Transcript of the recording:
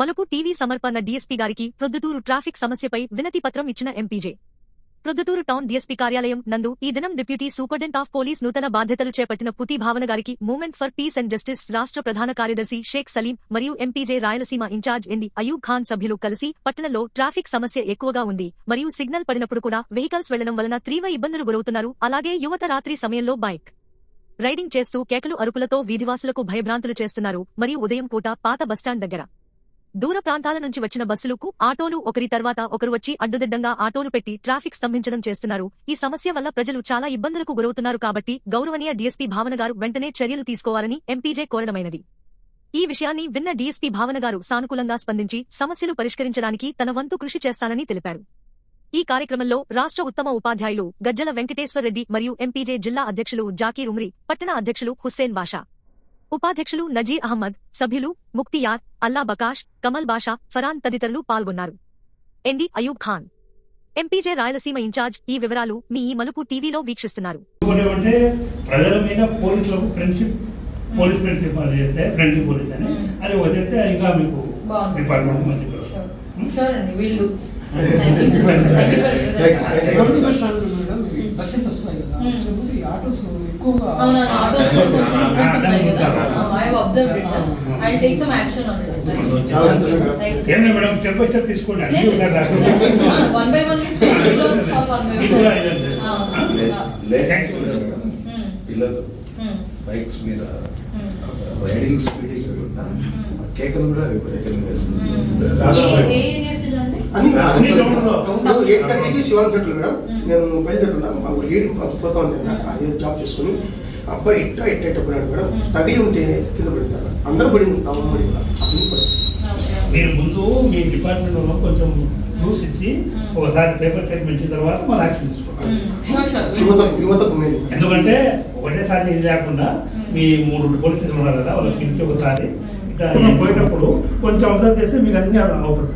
మలుపు టీవీ సమర్పణ డీఎస్పీ గారికి ప్రొద్దుటూరు ట్రాఫిక్ సమస్యపై వినతి పత్రం ఇచ్చిన ఎంపీజే ప్రొద్దుటూరు టౌన్ డీఎస్పీ కార్యాలయం నందు ఈ దినం డిప్యూటీ సూపరింటెండెంట్ ఆఫ్ పోలీస్ నూతన బాధ్యతలు చేపట్టిన పుతి భావన గారికి movement for peace and justice రాష్ట్ర ప్రధాన కార్యదర్శి షేక్ సలీం మరియు MPJ Rayalaseema incharge MD Ayub Khan సభ్యులు కలిసి పట్టణంలో ట్రాఫిక్ సమస్య ఎక్కువగా ఉంది మరియు సిగ్నల్ పడినప్పుడు కూడా వెహికల్స్ వెళ్ళడం వలన తీవ్ర ఇబ్బందులు గురవుతున్నారు. అలాగే యువత రాత్రి సమయంలో బైక్ రైడింగ్ చేస్తూ కేకలు అరుపులతో వీధివాసులకు భయభ్రాంతులు చేస్తున్నారు. మరియు ఉదయం పూట పాత బస్టాండ్ దగ్గర దూర ప్రాంతాల నుంచి వచ్చిన బస్సులకు ఆటోలు ఒకరి తర్వాత ఒకరు వచ్చి అడ్డుదిడ్డంగా ఆటోలు పెట్టి ట్రాఫిక్ స్తంభించడం చేస్తున్నారు. ఈ సమస్య వల్ల ప్రజలు చాలా ఇబ్బందులకు గురవుతున్నారు కాబట్టి గౌరవనీయ డీఎస్పీ భావన గారు వెంటనే చర్యలు తీసుకోవాలని ఎంపీజే కోరడమైనది. ఈ విషయాన్ని విన్న డీఎస్పీ భావన గారు సానుకూలంగా స్పందించి సమస్యలు పరిష్కరించడానికి తన వంతు కృషి చేస్తానని తెలిపారు. ఈ కార్యక్రమంలో రాష్ట్ర ఉత్తమ ఉపాధ్యాయులు గజ్జల వెంకటేశ్వర రెడ్డి మరియు ఎంపీజే జిల్లా అధ్యక్షులు జాకీర్ ఉమ్రి పట్టణ అధ్యక్షులు హుస్సేన్ బాషా. ఉపాధ్యక్షులు నజీర్ అహ్మద్ సభ్యులు ముక్తియార్ అల్లా బకాష్ కమల్ బాషా ఫరాన్ తదితరులు పాల్గొన్నారు. MD Ayub Khan. MPJ Rayalaseema incharge ఈ వివరాలు మీ ఈ మలుపు టీవీలో వీక్షిస్తున్నారు. ఇంకోటి ఏమంటే ప్రజల మీద పోలీసులకు ఫ్రెండ్షిప్ పోలీస్ ఫ్రెండ్షిప్ అది చేస్తే ఫ్రెండ్లీ పోలీస్ అని. మ్మ్. అది వచ్చేస్తే ఇంకా మీకు బాగుంది. డిపార్ట్మెంట్ మంచి అండి వీళ్ళు. అవునా? I observe it I take some action on it తీసుకోండి. One by one you. Hmm. పిల్లలు బైక్స్ మీద రైడింగ్ స్పీడ్ ఇవ్వకుండా కేకలు కూడా విపరీతంగా వేస్తుంది ఎయిట్ థర్టీకి శివాన్ సెంటర్ మేడం. Hmm. నేను బయలుదేరుతున్నా మాకు లీడ్ పోతా ఉంది. జాబ్ చేసుకుని. అబ్బాయి ఇట్ట పడినాడు మేడం. తగిలి ఉంటే కింద పడింది? అందరూ పడింది టౌన్ పడి కూడా అప్పుడు పరిస్థితి. మీరు ముందు మీ డిపార్ట్మెంట్లో కొంచెం రూల్స్ ఇచ్చి. ఒకసారి పేపర్ స్టేట్మెంట్ ఇచ్చిన తర్వాత మళ్ళీ యాక్షన్ తీసుకోవాలి ఎందుకంటే ఒకటేసారి ఇది లేకుండా. మీ మూడు పోలీస్ స్టేషన్లు ఉన్నారు కదా వాళ్ళకి. పిలిచి ఒకసారి. ఇట్లా పోయేటప్పుడు కొంచెం అబ్జర్వ్ చేస్తే మీకు అన్ని అవుతుంది